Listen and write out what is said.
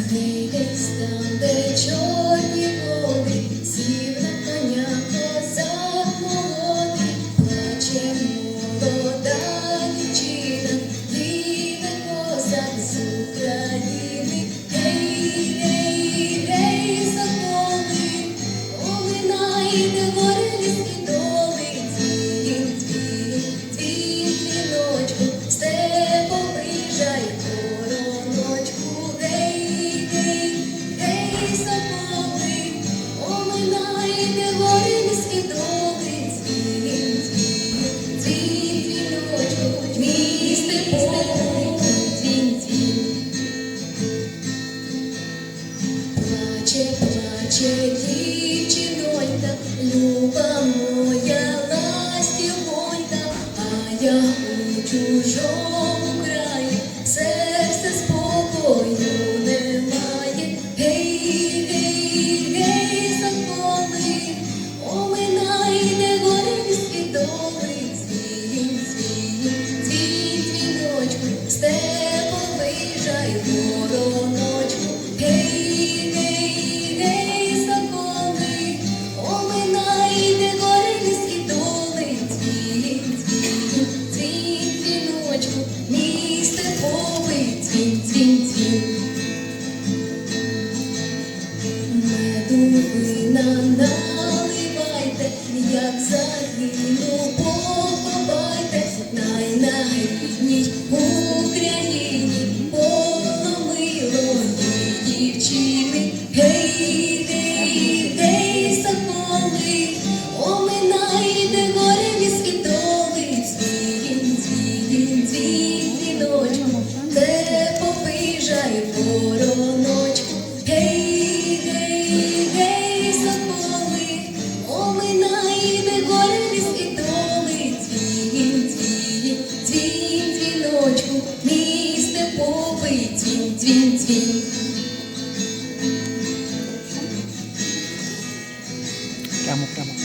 Іди десь там, де чорні води, сів на коня козак молодий, плаче. Плаче дівчинонька, люба моя ластівонька, а я у. вина наливайте, як загину. কেমন কেমন?